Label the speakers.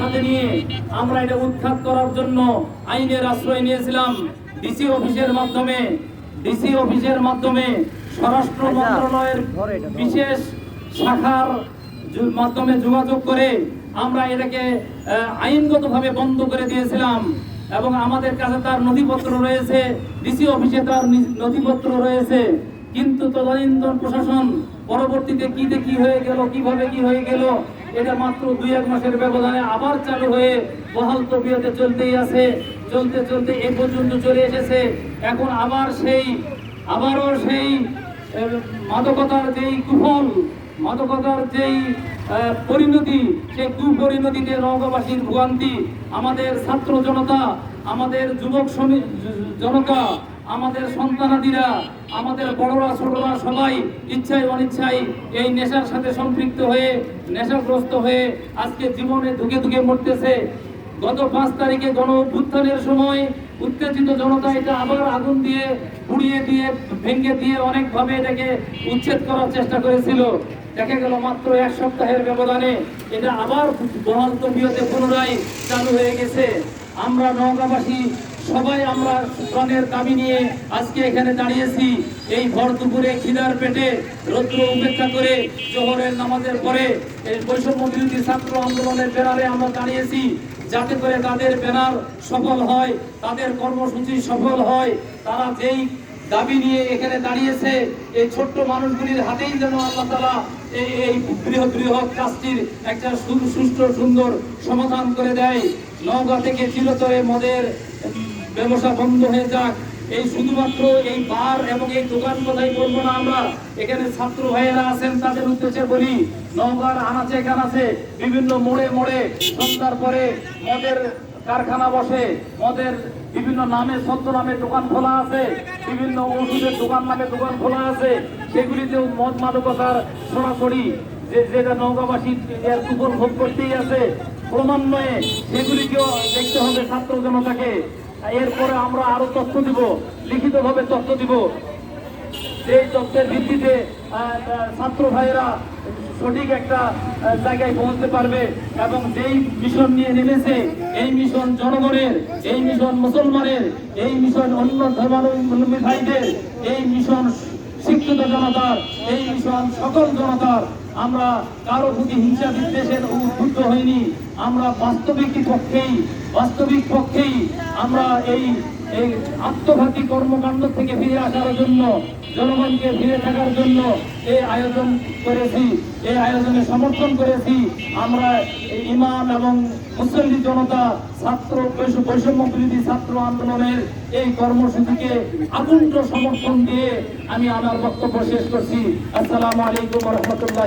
Speaker 1: সাথে নিয়ে আমরা এটা উৎখাত করার জন্য আইনের আশ্রয় নিয়েছিলাম ডিসি অফিসের মাধ্যমে। ডিসি অফিসের মাধ্যমে স্বরাষ্ট্র মন্ত্রণালয়ের বিশেষ শাখার মাধ্যমে যোগাযোগ করে আমরা এটাকে আইনগতভাবে বন্ধ করে দিয়েছিলাম। এবং আমাদের কাছে তার নথিপত্র রয়েছে ডিসি অফিসে তার নথিপত্র রয়েছে। কিন্তু তদানীন্তন প্রশাসন পরবর্তীতে কি কি হয়ে গেল কীভাবে কি হয়ে গেল এটা মাত্র দুই, এক মাসের ব্যবধানে আবার চালু হয়ে বহাল তবিয়তে চলতেই আছে। চলতে চলতে এ পর্যন্ত চলে এসেছে। এখন আবার সেই, আবারও সেই মাদকতার যেই কুফল, মাদকতার যেই পরিণতি, সেই কুপরিণতিতে নগরবাসীর ভোগান্তি, আমাদের ছাত্র জনতা, আমাদের যুবক জনতা আমাদের সন্তানাদিরা, আমাদের বড়রা, ছোটরা সবাই ইচ্ছায় অনিচ্ছায় এই নেশার সাথে সম্পৃক্ত হয়ে, নেশাগ্রস্ত হয়ে আজকে জীবনে ধুকে ধুকে মরতেছে। গত পাঁচ তারিখে গণ অভ্যুত্থানের সময় উত্তেজিত জনতা এটা আবার আগুন দিয়ে পুড়িয়ে দিয়ে, ভেঙে দিয়ে অনেকভাবে এটাকে উচ্ছেদ করার চেষ্টা করেছিল। দেখা গেল মাত্র এক সপ্তাহের ব্যবধানে এটা আবার বহাল তবিয়তে পুনরায় চালু হয়ে গেছে। আমরা নওগাঁবাসী সবাই আমরা প্রাণের দাবি নিয়ে আজকে এখানে দাঁড়িয়েছি। এই ভর দুপুরে খিদার পেটে রৌদ্র উপেক্ষা করে জোহরের নামাজের পরে এই বৈষম্য বিরোধী ছাত্র আন্দোলনের ব্যানারে আমরা দাঁড়িয়েছি। যাতে করে তাদের ব্যানার সফল হয়, তাদের কর্মসূচি সফল হয়, তারা যেই দাবি নিয়ে এখানে দাঁড়িয়েছে। এই ছোট্ট মানুষগুলির হাতেই যেন আল্লাহ তালা এই এই বৃহৎ বৃহৎ কাজটির একটা সুষ্ঠু, সুন্দর সমাধান করে দেয়। নওগাঁ থেকে চিরতরে মদের ব্যবসা বন্ধ হয়ে যাক। এই শুধুমাত্র এই বার এবং এই দোকান কথাই বলব না আমরা। এখানে ছাত্র ভাইয়েরা আছেন, তাদের উদ্দেশ্যে বলি, নওগাঁর আনাচে কানাচে বিভিন্ন মোড়ে মোড়ে সন্ধ্যার পরে মদের কারখানা বসে, মদের বিভিন্ন নামে সত্য নামে দোকান খোলা আছে, বিভিন্ন ওষুধের দোকান নামে দোকান খোলা আছে, সেগুলিতেও মদ মাদকতার সরাসরি যে যেটা নৌকাবাসী এর উপর ভোগ করতেই আছে, ক্রমান্বয়ে সেগুলিকেও দেখতে হবে ছাত্র জনতাকে। এরপরে আমরা আরও তথ্য দিব, লিখিতভাবে তথ্য দিব। যেই তথ্যের ভিত্তিতে ছাত্র ভাইয়েরা সঠিক একটা জায়গায় পৌঁছতে পারবে এবং যেই মিশন নিয়ে নেমেছে, এই মিশন জনগণের, এই মিশন মুসলমানের, এই মিশন অন্য ধর্মাবলম্বী ভাইদের, এই মিশন শিক্ষিত জনতার, এই মিশন সকল জনতার আমরা কারও প্রতি হিংসা বিদ্বেষের উদ্বুদ্ধ হইনি। আমরা বাস্তবিক পক্ষেই বাস্তবিক পক্ষেই আমরা এই এই আত্মঘাতী কর্মকাণ্ড থেকে ফিরে আসার জন্য, জনগণকে ফিরে থাকার জন্য এই আয়োজন করেছি, এই আয়োজনে সমর্থন করেছি। আমরা ইমাম এবং মুসলিম জনতা, ছাত্র বৈষম্য বিরোধী ছাত্র আন্দোলনের এই কর্মসূচিকে আকুণ্ঠ সমর্থন দিয়ে আমি আমার বক্তব্য শেষ করছি। আসসালামু আলাইকুম রহমতুল্লাহ